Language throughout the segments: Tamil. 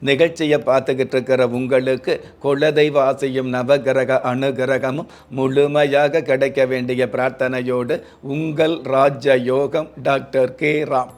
நிகழ்ச்சியை பார்த்துக்கிட்டு இருக்கிற உங்களுக்கு குலதெய்வ ஆசையும் நவகிரக அனுகிரகமும் முழுமையாக கிடைக்க வேண்டிய பிரார்த்தனையோடு உங்கள் ராஜயோகம் டாக்டர் கே. ராம்.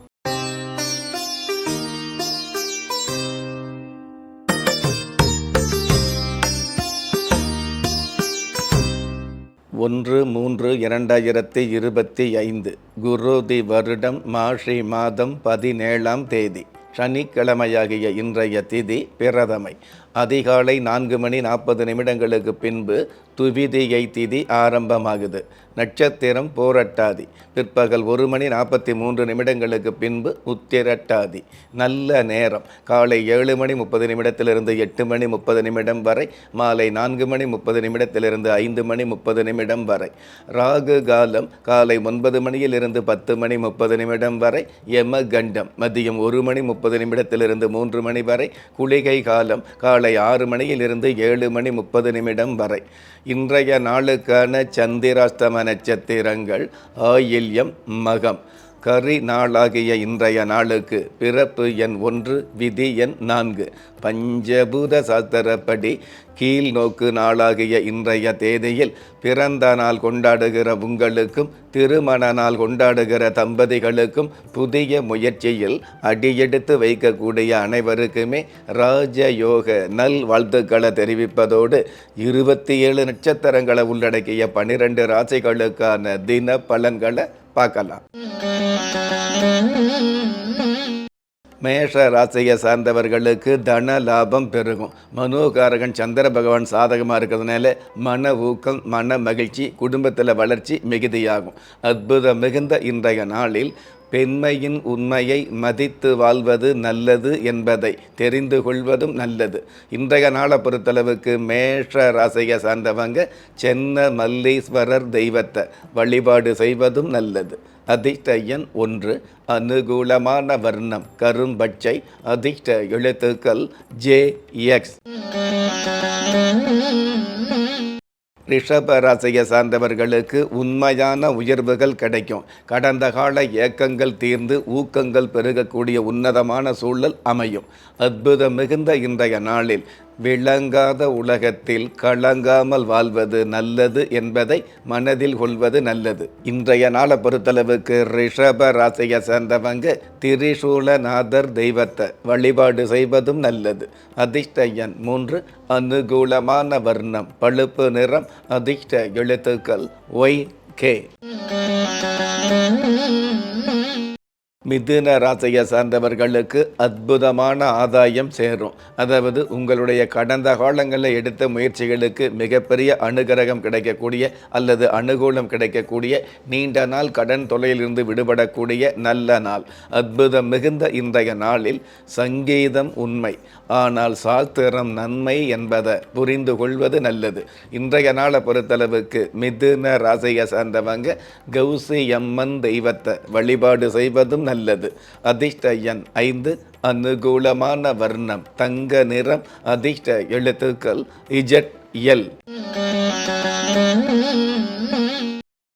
ஒன்று மூன்று இரண்டாயிரத்தி இருபத்தி ஐந்து குருதி வருடம் மாஷி மாதம் பதினேழாம் தேதி. சனிக்கிழமையாகிய இன்றைய திதி பிரதமை. அதிகாலை நான்கு மணி நாற்பது நிமிடங்களுக்கு பின்பு துவிதியை திதி ஆரம்பமாகுது. நட்சத்திரம் போரட்டாதி. பிற்பகல் ஒரு மணி நாற்பத்தி மூன்று நிமிடங்களுக்கு பின்பு உத்திரட்டாதி. நல்ல நேரம். காலை ஏழு மணி முப்பது நிமிடத்திலிருந்து எட்டு மணி முப்பது நிமிடம் வரை மாலை நான்கு மணி முப்பது நிமிடத்திலிருந்து ஐந்து மணி முப்பது நிமிடம் வரை. ராகு காலம் காலை ஒன்பது மணியிலிருந்து பத்து மணி முப்பது நிமிடம் வரை யம கண்டம் மதியம் ஒரு மணி முப்பது நிமிடத்திலிருந்து மூன்று மணி வரை குளிகை காலம் காலை ஆறு மணியிலிருந்து ஏழு மணி முப்பது நிமிடம் வரை. இன்றைய நாளுக்கான சந்திராஸ்தம நட்சத்திரங்கள் ஆயில்யம் மகம். கரி நாளாகிய இன்றைய நாளுக்கு பிறப்பு எண் ஒன்று விதி எண் நான்கு. பஞ்சபூத சாஸ்திரப்படி கீழ் நோக்கு நாளாகிய இன்றைய தேதியில் பிறந்த நாள் கொண்டாடுகிற உங்களுக்கும் திருமண நாள் கொண்டாடுகிற தம்பதிகளுக்கும் புதிய முயற்சியில் அடியெடுத்து வைக்கக்கூடிய அனைவருக்குமே ராஜயோக நல் வாழ்த்துக்களை தெரிவிப்பதோடு இருபத்தி ஏழு நட்சத்திரங்களை உள்ளடக்கிய பனிரெண்டு ராசிகளுக்கான தின பலன்களை பார்க்கலாம். மேஷ ராசியை சார்ந்தவர்களுக்கு தன லாபம் பெருகும். மனோகாரகன் சந்திர பகவான் சாதகமாக இருக்கிறதுனால மன ஊக்கம் மன மகிழ்ச்சி குடும்பத்தில் வளர்ச்சி மிகுதியாகும். அற்புதம் மிகுந்த இன்றைய நாளில் பெண்மையின் உண்மையை மதித்து வாழ்வது நல்லது என்பதை தெரிந்து கொள்வதும் நல்லது. இன்றைய நாளை பொறுத்தளவுக்கு மேஷ ராசியை சார்ந்தவங்க சென்ன மல்லீஸ்வரர் தெய்வத்தை வழிபாடு செய்வதும் நல்லது. அதிர்ஷ்ட எண் ஒன்று அனுகூலமான வர்ணம் கரும்பச்சை அதிர்ஷ்ட எழுத்துக்கள் ஜே எக்ஸ். ரிஷப ராசியை சார்ந்தவர்களுக்கு உண்மையான உயர்வுகள் கிடைக்கும். கடந்த கால ஏக்கங்கள் தீர்ந்து ஊக்கங்கள் பெருகக்கூடிய உன்னதமான சூழல் அமையும். அற்புதம் மிகுந்த இன்றைய நாளில். விளங்காத உலகத்தில் கலங்காமல் வாழ்வது நல்லது என்பதை மனதில் கொள்வது நல்லது. இன்றைய நாளை பொறுத்தளவுக்கு ரிஷப ராசியை சேர்ந்தவங்க திரிசூலநாதர் தெய்வத்தை வழிபாடு செய்வதும் நல்லது. அதிர்ஷ்டயன் மூன்று அனுகூலமான வர்ணம் பழுப்பு நிறம் அதிர்ஷ்ட எழுத்துக்கள் ஒய் கே. மிதுன ராசியை சார்ந்தவர்களுக்கு அற்புதமான ஆதாயம் சேரும். அதாவது உங்களுடைய கடந்த காலங்களில் எடுத்த முயற்சிகளுக்கு மிகப்பெரிய அனுகிரகம் கிடைக்கக்கூடிய அல்லது அனுகூலம் கிடைக்கக்கூடிய நீண்ட நாள் கடன் தொலையிலிருந்து விடுபடக்கூடிய நல்ல நாள். அற்புதம் மிகுந்த இன்றைய நாளில் சங்கீதம் உண்மை. ஆனால் சாஸ்திரம் நன்மை என்பதை புரிந்து கொள்வது நல்லது. இன்றைய நாளை பொறுத்தளவுக்கு மிதுன ராசியை சார்ந்தவங்க கௌசி அம்மன் தெய்வத்தை வழிபாடு செய்வதும் நல்லது. அதிர்ஷ்ட எண் ஐந்து அனுகூலமான வர்ணம் தங்க நிறம் அதிர்ஷ்ட எழுத்துக்கள் இஜட் எல்.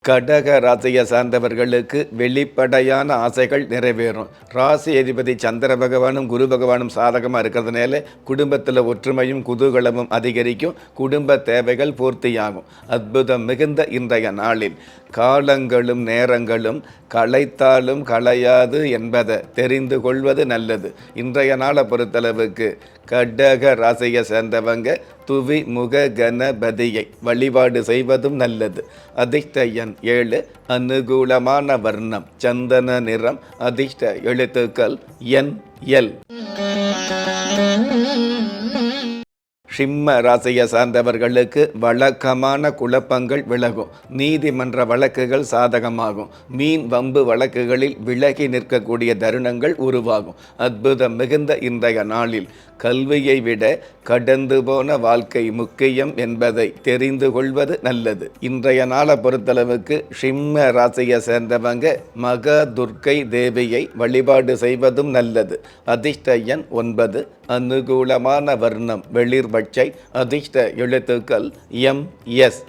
கடக ராசியை சார்ந்தவர்களுக்கு வெளிப்படையான ஆசைகள் நிறைவேறும். ராசி அதிபதி சந்திர பகவானும் குரு பகவானும் சாதகமாக இருக்கிறதுனால குடும்பத்தில் ஒற்றுமையும் குதூகலமும் அதிகரிக்கும். குடும்ப தேவைகள் பூர்த்தியாகும். அற்புதம் மிகுந்த இன்றைய நாளில். காலங்களும் நேரங்களும் களைத்தாலும் களையாது என்பதை தெரிந்து கொள்வது நல்லது. இன்றைய நாளை பொறுத்தளவுக்கு கடக ராசியை சேர்ந்தவங்க துவி முக கணபதியை வழிபாடு செய்வதும் நல்லது. அதிர்ஷ்ட எண் ஏழு அனுகூலமான வர்ணம் சந்தன நிறம் அதிர்ஷ்ட எழுத்துக்கள் என் எல். சிம்ம ராசியை சார்ந்தவர்களுக்கு வழக்கமான குழப்பங்கள் விலகும். நீதிமன்ற வழக்குகள் சாதகமாகும். மீன் வம்பு வழக்குகளில் விலகி நிற்கக்கூடிய தருணங்கள் உருவாகும். அற்புதம் மிகுந்த இன்றைய நாளில். கல்வியை விட கடந்து போன வாழ்க்கை முக்கியம் என்பதை தெரிந்து கொள்வது நல்லது. இன்றைய நாளை பொறுத்தளவுக்கு சிம்ம ராசியை சேர்ந்தவங்க மகா துர்க்கை தேவியை வழிபாடு செய்வதும் நல்லது. அதிர்ஷ்ட எண் ஒன்பது. அனுகூலமான வர்ணம் வெளிர்பட்சை அதிர்ஷ்ட எழுத்துக்கள் எம் எஸ்.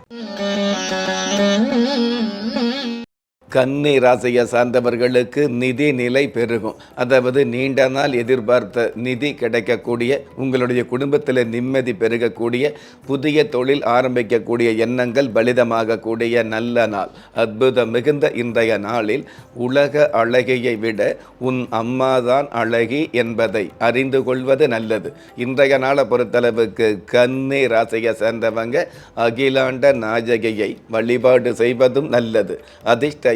கன்னி ராசியை சார்ந்தவர்களுக்கு நிதி நிலை பெருகும். அதாவது நீண்ட நாள் எதிர்பார்த்த நிதி கிடைக்கக்கூடிய உங்களுடைய குடும்பத்தில் நிம்மதி பெருகக்கூடிய புதிய தொழில் ஆரம்பிக்கக்கூடிய எண்ணங்கள் பலிதமாகக்கூடிய நல்ல நாள். அற்புதம் மிகுந்த இன்றைய நாளில் உலக அழகியை விட உன் அம்மாதான் அழகி என்பதை அறிந்து கொள்வது நல்லது. இன்றைய நாளை பொறுத்தளவுக்கு கன்னி ராசியை சேர்ந்தவங்க அகிலாண்ட நாயகியை வழிபாடு செய்வதும் நல்லது. அதிர்ஷ்ட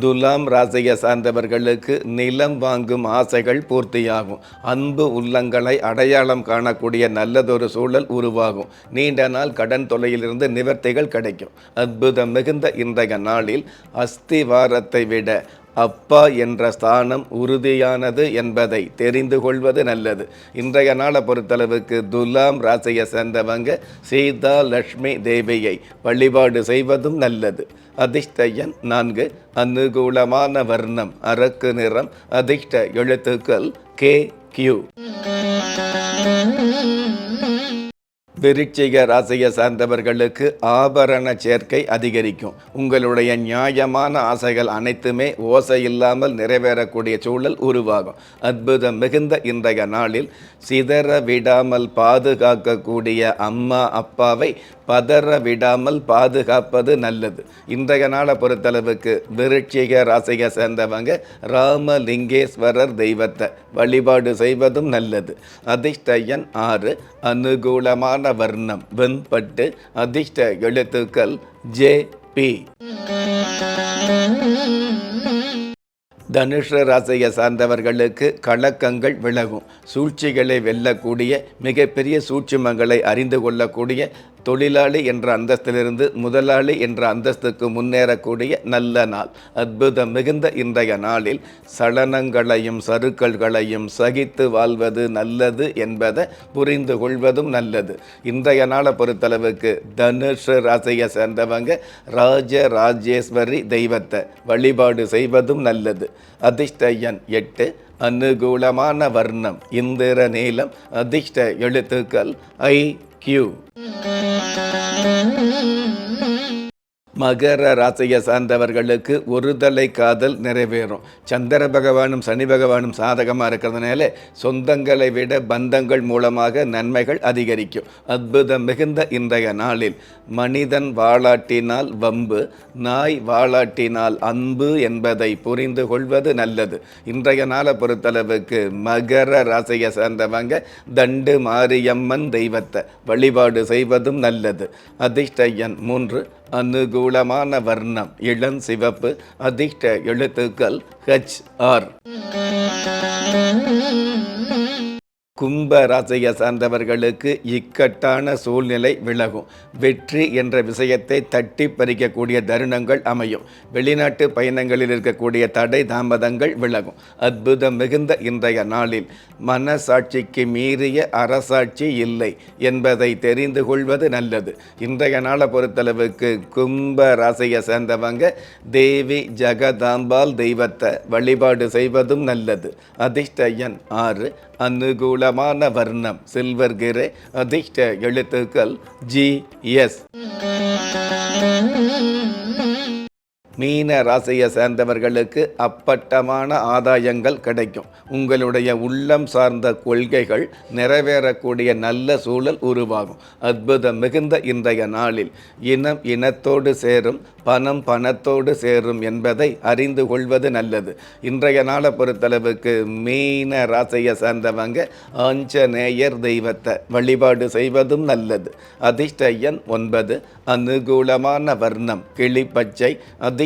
துலாம் ராசியை சார்ந்தவர்களுக்கு நிலம் வாங்கும் ஆசைகள் பூர்த்தியாகும். அன்பு உள்ளங்களை அடையாளம் காணக்கூடிய நல்லதொரு சூழல் உருவாகும். நீண்ட நாள் கடன் தொலையிலிருந்து நிவர்த்திகள் கிடைக்கும். அற்புதம் மிகுந்த இன்றைய நாளில் அஸ்திவாரத்தை விட அப்பா என்ற ஸ்தானம் உறுதியானது என்பதை தெரிந்து கொள்வது நல்லது. இன்றைய நாளை பொறுத்தளவுக்கு துலாம் ராசியை சேர்ந்தவங்க சீதா லட்சுமி தேவியை வழிபாடு செய்வதும் நல்லது. அதிர்ஷ்டயன் நான்கு. அனுகூலமான வர்ணம் அரக்கு நிறம் அதிர்ஷ்ட எழுத்துக்கள் கே கியூ. விருச்சிக ராசியை சார்ந்தவர்களுக்கு ஆபரண சேர்க்கை அதிகரிக்கும். உங்களுடைய நியாயமான ஆசைகள் அனைத்துமே ஓசை இல்லாமல் நிறைவேறக்கூடிய சூழல் உருவாகும். அற்புதம் மிகுந்த இன்றைய நாளில் சிதற விடாமல் பாதுகாக்கக்கூடிய அம்மா அப்பாவை பதற விடாமல் பாதுகாப்பது நல்லது. இன்றைய நாளை பொறுத்தளவுக்கு விருட்சிக ராசியை சேர்ந்தவங்க ராமலிங்கேஸ்வரர் தெய்வத்தை வழிபாடு செய்வதும் நல்லது. அதிர்ஷ்டயன் ஆறு அனுகூலமான வர்ணம் வெண்பட்டு அதிர்ஷ்ட எழுத்துக்கள் ஜே பி. தனுஷ ராசியை சார்ந்தவர்களுக்கு கலக்கங்கள் விலகும். சூழ்ச்சிகளை வெல்லக்கூடிய மிகப்பெரிய சூட்சுமங்களை அறிந்து கொள்ளக்கூடிய தொழிலாளி என்ற அந்தஸ்திலிருந்து முதலாளி என்ற அந்தஸ்துக்கு முன்னேறக்கூடிய நல்ல நாள். அற்புதம் மிகுந்த இன்றைய நாளில் சலனங்களையும் சருக்கள்களையும் சகித்து வாழ்வது நல்லது என்பதை புரிந்து கொள்வதும் நல்லது. இன்றைய நாளை பொறுத்தளவுக்கு தனுஷ ராசியை சேர்ந்தவங்க ராஜ ராஜேஸ்வரி தெய்வத்தை வழிபாடு செய்வதும் நல்லது. அதிர்ஷ்ட எண் எட்டு அனுகூலமான வர்ணம் இந்திர நீளம் அதிர்ஷ்ட எழுத்துக்கள் ஐ கியூ மகர ராசியை சார்ந்தவர்களுக்கு ஒருதலை காதல் நிறைவேறும். சந்திர பகவானும் சனி பகவானும் சாதகமாக இருக்கிறதுனால சொந்தங்களை விட பந்தங்கள் மூலமாக நன்மைகள் அதிகரிக்கும். அற்புதம் மிகுந்த இன்றைய நாளில். மனிதன் வாளாட்டினால் வம்பு நாய் வாளாட்டினால் அன்பு என்பதை புரிந்து கொள்வது நல்லது. இன்றைய நாளை பொறுத்தளவுக்கு மகர ராசியை சார்ந்தவங்க தண்டு மாரியம்மன் தெய்வத்தை வழிபாடு செய்வதும் நல்லது. அதிர்ஷ்ட எண் மூன்று அனுகூலமான வர்ணம் இளம் சிவப்பு அதிர்ஷ்ட எழுத்துக்கள் ஹெச் ஆர் கும்ப ராசியை சார்ந்தவர்களுக்கு இக்கட்டான சூழ்நிலை விலகும். வெற்றி என்ற விஷயத்தை தட்டி பறிக்கக்கூடிய தருணங்கள் அமையும். வெளிநாட்டு பயணங்களில் இருக்கக்கூடிய தடை தாமதங்கள் விலகும். அற்புதம் மிகுந்த இன்றைய நாளில் மனசாட்சிக்கு மீறிய அரசாட்சி இல்லை என்பதை தெரிந்து கொள்வது நல்லது. இன்றைய நாளை பொறுத்தளவுக்கு கும்ப ராசியை சேர்ந்தவங்க தேவி ஜெகதாம்பால் தெய்வத்தை வழிபாடு செய்வதும் நல்லது. அதிர்ஷ்ட எண் ஆறு அனுகூலமான வர்ணம் சில்வர் கிரே அதிர்ஷ்ட எழுத்துக்கள் ஜி எஸ் மீன ராசியை சேர்ந்தவர்களுக்கு அப்பட்டமான ஆதாயங்கள் கிடைக்கும். உங்களுடைய உள்ளம் சார்ந்த கொள்கைகள் நிறைவேறக்கூடிய நல்ல சூழல் உருவாகும். அற்புதம் மிகுந்த இன்றைய நாளில் இனம் இனத்தோடு சேரும் பணம் பணத்தோடு சேரும் என்பதை அறிந்து கொள்வது நல்லது. இன்றைய நாளை பொறுத்தளவுக்கு மீன ராசியை சேர்ந்தவங்க ஆஞ்சநேயர் தெய்வத்தை வழிபாடு செய்வதும் நல்லது. அதிர்ஷ்ட எண் ஒன்பது அனுகூலமான வர்ணம் கிளிப்பச்சை அதி